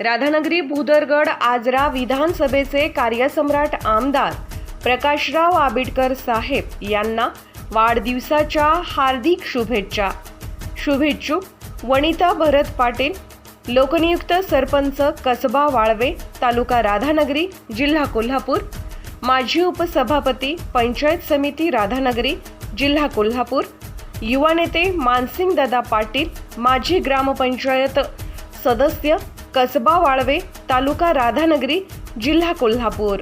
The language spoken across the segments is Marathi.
राधानगरी भूदरगड आजरा विधानसभेचे कार्यसम्राट आमदार प्रकाशराव आबिडकर साहेब यांना वाढदिवसाच्या हार्दिक शुभेच्छा. शुभेच्छुक वनिता भरत पाटील लोकनियुक्त सरपंच कसबा वाळवे तालुका राधानगरी जिल्हा कोल्हापूर माजी उपसभापती पंचायत समिती राधानगरी जिल्हा कोल्हापूर युवा नेते मानसिंग दादा पाटील माजी ग्रामपंचायत सदस्य कसबा वाळवे तालुका राधानगरी जिल्हा कोल्हापूर.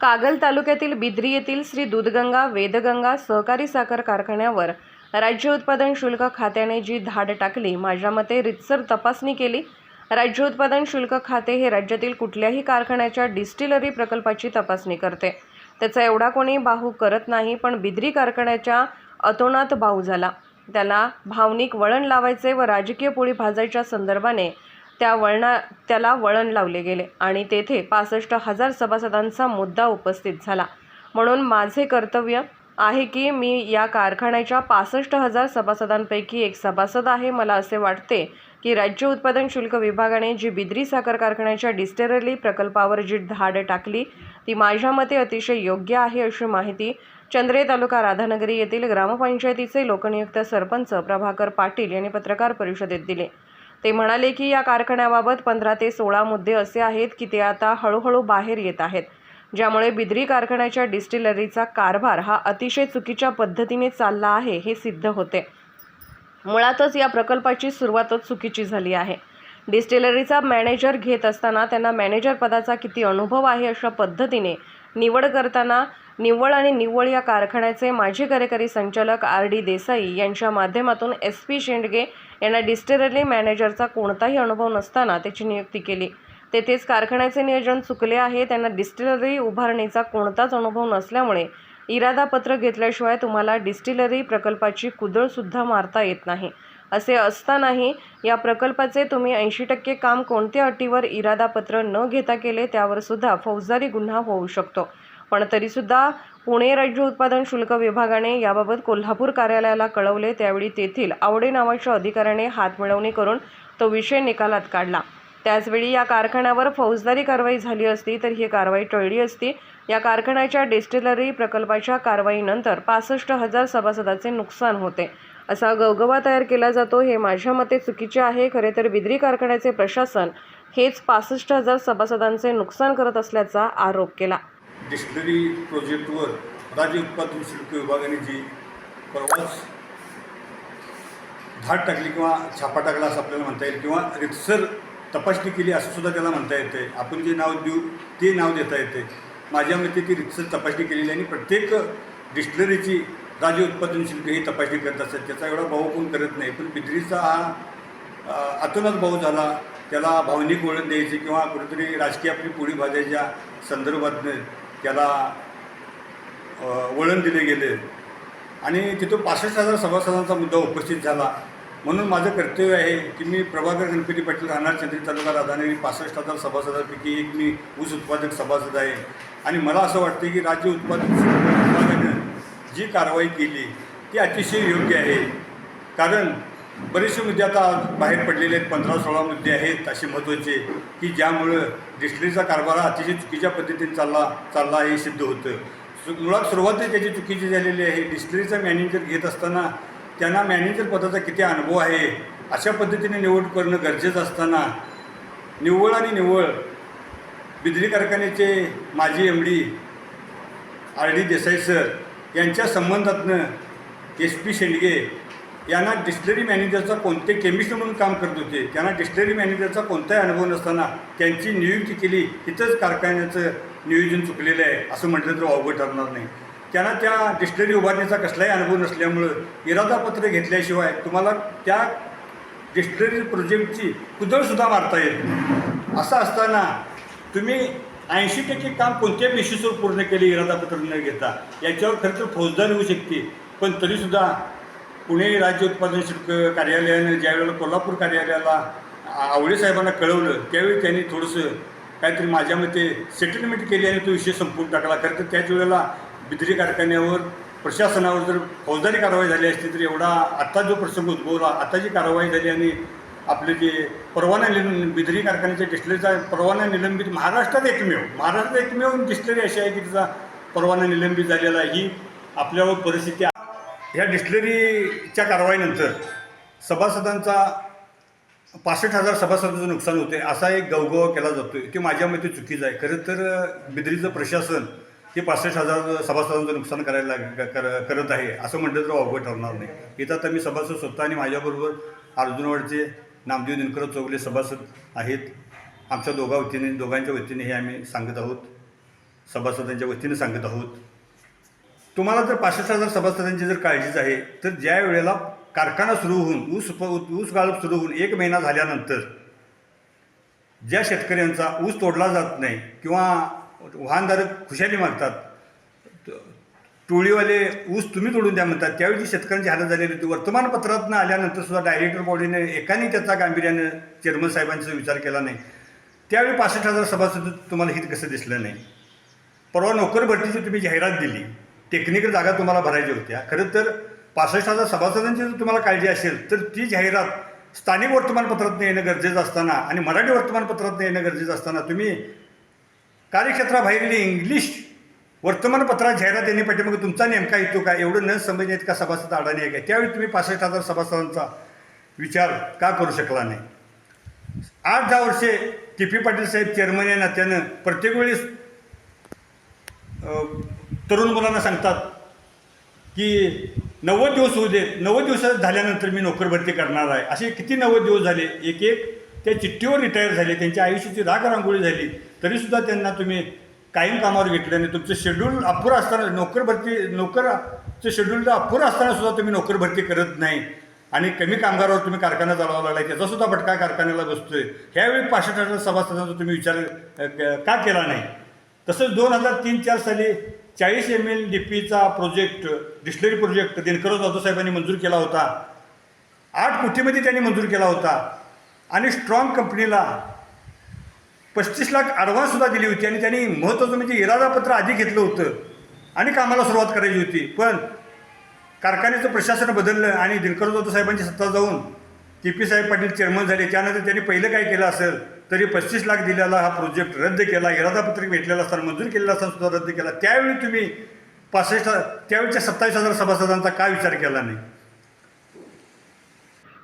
कागल तालुक्यातील बिद्री येथील श्री दूधगंगा वेदगंगा सहकारी साखर कारखान्यावर राज्य उत्पादन शुल्क खात्याने जी धाड टाकली माझ्या मते रितसर तपासणी केली राज्य उत्पादन शुल्क खाते हे राज्यातील कुठल्याही कारखान्याच्या डिस्टिलरी प्रकल्पाची तपासणी करते. त्याचा एवढा कोणी बाहू करत नाही पण बिद्री कारखान्याच्या अतोनात बाहू झाला. त्याला भावनिक वळण लावायचे व राजकीय पोळी भाजायच्या संदर्भाने त्या वळणा त्याला वळण लावले गेले आणि तेथे पासष्ट हजार सभासदांचा मुद्दा उपस्थित झाला. म्हणून माझे कर्तव्य आहे की मी या कारखान्याच्या पासष्ट हजार सभासदांपैकी एक सभासद आहे मला असे वाटते की राज्य उत्पादन शुल्क विभागाने जी बिद्री साखर कारखान्याच्या डिस्टेरली प्रकल्पावर जी धाड टाकली ती माझ्या मते अतिशय योग्य आहे अशी माहिती चंद्रे तालुका राधानगरी येथील ग्रामपंचायतीचे लोकनियुक्त सरपंच प्रभाकर पाटील यांनी पत्रकार परिषदेत दिले. ते म्हणाले की या कारखान्याबाबत पंधरा ते सोळा मुद्दे असे आहेत की ते आता हळूहळू बाहेर येत आहेत ज्यामुळे बिद्री कारखान्याच्या डिस्टिलरीचा कारभार हा अतिशय चुकीच्या पद्धतीने चालला आहे हे सिद्ध होते. मुळातच या प्रकल्पाची सुरुवातच चुकीची झाली आहे. डिस्टिलरीचा मॅनेजर घेत असताना त्यांना मॅनेजर पदाचा किती अनुभव आहे अशा पद्धतीने निवड करताना निव्वळ आणि निव्वळ या कारखान्याचे माजी कार्यकारी संचालक आर डी देसाई यांच्या माध्यमातून एस पी शेंडगे यांना डिस्टिलरी मॅनेजरचा कोणताही अनुभव नसताना त्याची नियुक्ती केली. तेथेच कारखान्याचे नियोजन चुकले आहे त्यांना डिस्टिलरी उभारणीचा कोणताच अनुभव नसल्यामुळे इरादापत्र घेतल्याशिवाय तुम्हाला डिस्टिलरी प्रकल्पाची कुदळसुद्धा मारता येत नाही. असे असतानाही या प्रकल्पाचे तुम्ही ऐंशी टक्के काम कोणत्या अटीवर इरादापत्र न घेता केले त्यावर सुद्धा फौजदारी गुन्हा होऊ शकतो. पण तरीसुद्धा पुणे राज्य उत्पादन शुल्क विभागाने याबाबत कोल्हापूर कार्यालयाला कळवले त्यावेळी तेथील आवडे नावाच्या अधिकाऱ्याने हात मिळवणी करून तो विषय निकालात काढला. त्याचवेळी या कारखान्यावर फौजदारी कारवाई झाली असती तर ही कारवाई टळली असती या कारखान्याच्या डिस्टिलरी प्रकल्पाच्या कारवाईनंतर पासष्ट हजार सभासदाचे नुकसान होते. असा गवगवा तयार केला जातो हे माझ्या मते चुकीचे आहे. खरे तर बिद्री कारखान्याचे प्रशासन हेच पासष्ट हजार सभासदांचे नुकसान करत असल्याचा आरोप केला. डिस्टिलरी प्रोजेक्टवर राज्य उत्पादन शुल्क विभागाने जी परवाच धाड टाकली किंवा छापा टाकला असं आपल्याला म्हणता येईल किंवा रितसर तपासणी केली असं सुद्धा त्याला म्हणता येते. आपण जे नाव देऊ ते नाव देता येते. माझ्या मते ती रितसर तपासणी केलेली आणि प्रत्येक डिस्टलरीची राज्य उत्पादन शुल्क ही तपासणी करत असतात. त्याचा एवढा भाव कोण करत नाही. पण बिद्रीचा हा आतूनच भाव झाला त्याला भावनिक वळण द्यायचे किंवा कुठेतरी राजकीय आपली पोळी भाजायच्या संदर्भातनं त्याला वळण दिले गेले. आणि तिथं पासष्ट हजार सभासदांचा मुद्दा उपस्थित झाला. म्हणून माझं कर्तव्य आहे की मी प्रभाकर गणपती पाटील राहणार चंद्री तालुका राधानगरी पासष्ट हजार सभासदांपैकी एक मी ऊस उत्पादक सभासद आहे. आणि मला असं वाटतं की राज्य उत्पादन विभागानं जी कारवाई केली ती अतिशय योग्य आहे. कारण बरेचसे मुद्दे आता बाहेर पडलेले आहेत पंधरा सोळा मुद्दे आहेत असे महत्त्वाचे की ज्यामुळं डिस्टरीचा कारभार हा अतिशय चुकीच्या पद्धतीने चालला चालला हे सिद्ध होतं. मुळात सुरुवातच त्याची चुकीची झालेली आहे. डिस्टिलरीचा मॅनेजर घेत असताना त्यांना मॅनेजर पदाचा किती अनुभव आहे अशा पद्धतीने निवड करणं गरजेचं असताना निव्वळ आणि निव्वळ बिजली कारखान्याचे माजी M D R D Desai sir यांच्या संबंधातनं एस पी शेंडगे यांना डिस्टरी मॅनेजरचा कोणते केमिस्ट म्हणून काम करत होते त्यांना डिस्टरी मॅनेजरचा कोणताही अनुभव नसताना त्यांची नियुक्ती केली तिथंच कारखान्याचं नियोजन चुकलेलं आहे असं म्हटलं तर अवघड ठरणार नाही. त्यांना त्या डिस्टिलरी उभारण्याचा कसलाही अनुभव नसल्यामुळं इरादापत्र घेतल्याशिवाय तुम्हाला त्या डिस्टिलरी प्रोजेक्टची कुदळसुद्धा मारता येईल असं असताना तुम्ही ऐंशी टक्के काम कोणत्या बेसिसवर पूर्ण केले इरादापत्र न घेता. याच्यावर खरं तर फौजदारी होऊ शकते. पण तरीसुद्धा पुणे राज्य उत्पादन शुल्क कार्यालयानं ज्यावेळेला कोल्हापूर कार्यालयाला आ- आवळे साहेबांना कळवलं त्यावेळी त्यांनी थोडंसं काहीतरी माझ्या मते सेटलमेंट केली आणि तो विषय संपून टाकला. खरं तर त्याच वेळेला बिद्री कारखान्यावर प्रशासनावर जर फौजदारी कारवाई झाली असती तर एवढा आत्ता जो प्रसंग उद्भवला आत्ता जी कारवाई झाली आणि आपले जे परवाना निलंबित बिद्री कारखान्याच्या डिस्टिलरीचा परवाना निलंबित महाराष्ट्रात एकमेव महाराष्ट्रात एकमेव डिस्टिलरी अशी आहे की तिचा परवाना निलंबित झालेला आहे. ही आपल्यावर परिस्थिती ह्या डिस्टिलरीच्या कारवाईनंतर सभासदांचा पासष्ट हजार सभासदांचं नुकसान होते असा एक गवगव केला जातो की माझ्या मते चुकीचं आहे. खरं तर बिद्रीचं प्रशासन ते पासष्ट हजार सभासदांचं नुकसान करायला कर करत आहे असं म्हटलं तर अवघड ठरणार नाही. इथं आता मी सभासद स्वतः आणि माझ्याबरोबर अर्जुनवाडचे नामदेव दिनकर चौगले सभासद आहेत. आमच्या दोघा वतीने दोघांच्या वतीने हे आम्ही सांगत आहोत. सभासदांच्या वतीने सांगत आहोत. तुम्हाला जर पासष्ट हजार सभासदांची जर काळजीच आहे तर ज्या वेळेला कारखाना सुरू होऊन ऊस प- ऊस गाळप सुरू होऊन एक महिना झाल्यानंतर ज्या शेतकऱ्यांचा ऊस तोडला जात नाही किंवा वाहनधारक खुशाली मागतात टोळीवाले ऊस तुम्ही तोडून द्या म्हणतात. त्यावेळी जी शेतकऱ्यांची हालत झालेली होती वर्तमानपत्रातनं आल्यानंतर सुद्धा डायरेक्टर बॉडीने एकाने त्याचा गांभीर्यानं चेअरमन साहेबांचा विचार केला नाही. त्यावेळी पासष्ट हजार सभासद तुम्हाला हित कसं दिसलं नाही? परवा नोकर भरतीची तुम्ही जाहिरात दिली. टेक्निकल जागा तुम्हाला भरायच्या होत्या. खरं तर पासष्ट हजार सभासदांची जर तुम्हाला काळजी असेल तर ती जाहिरात स्थानिक वर्तमानपत्रातनं येणं गरजेचं असताना आणि मराठी वर्तमानपत्रातनं येणं गरजेचं असताना तुम्ही कार्यक्षेत्राबाहेरील इंग्लिश वर्तमानपत्रात जाहिरात येणे पाठीमागे तुमचा नेमका येतो काय? एवढं न समजण्यात का सभासद अडाणी आहे का त्यावेळी तुम्ही पासष्ट हजार सभासदांचा विचार का करू शकला नाही? आठ दहा वर्षे टी पी पाटील साहेब चेअरमन या नात्यानं प्रत्येक वेळेस तरुण मुलांना सांगतात की नव्वद दिवस होऊ देत नव्वद दिवसात झाल्यानंतर मी नोकर भरती करणार आहे. असे किती नव्वद दिवस झाले? एक एक त्या चिठ्ठीवर रिटायर झाले त्यांच्या आयुष्याची राग रांगोळी झाली तरीसुद्धा त्यांना तुम्ही कायम कामावर घेतलं आणि तुमचं शेड्यूल अपुरं असताना नोकर भरती नोकरचं शेड्यूल अपुरं असताना सुद्धा तुम्ही नोकर भरती करत नाही. आणि कमी कामगारावर तुम्ही कारखाना चालवावा लागला त्याचासुद्धा फटका कारखान्याला बसतोय. ह्यावेळी पासष्ट हजार सभासदांचा तुम्ही विचार का केला नाही? तसंच दोन हजार तीन चार साली चाळीस एम एल डी पीचा project distillery project Dinkar Jadhav साहेबांनी मंजूर केला होता. आठ कोटीमध्ये त्यांनी मंजूर केला होता. आणि स्ट्रॉंग कंपनीला पस्तीस लाख ॲडव्हान्ससुद्धा दिली होती आणि त्यांनी महत्त्वाचं म्हणजे इरादापत्र आधी घेतलं होतं आणि कामाला सुरुवात करायची होती. पण कारखान्याचं प्रशासन बदललं आणि दिनकर जाधव साहेबांची सत्ता जाऊन के पी साहेब पाटील चेअरमन झाले. त्यानंतर त्यांनी पहिलं काय केलं असेल तरी पस्तीस लाख दिलेला हा प्रोजेक्ट रद्द केला इरादापत्रक भेटलेला असताना मंजूर केलेला असताना सुद्धा रद्द केला. त्यावेळी तुम्ही पासष्ट त्यावेळीच्या सत्तावीस हजार सभासदांचा का विचार केला नाही?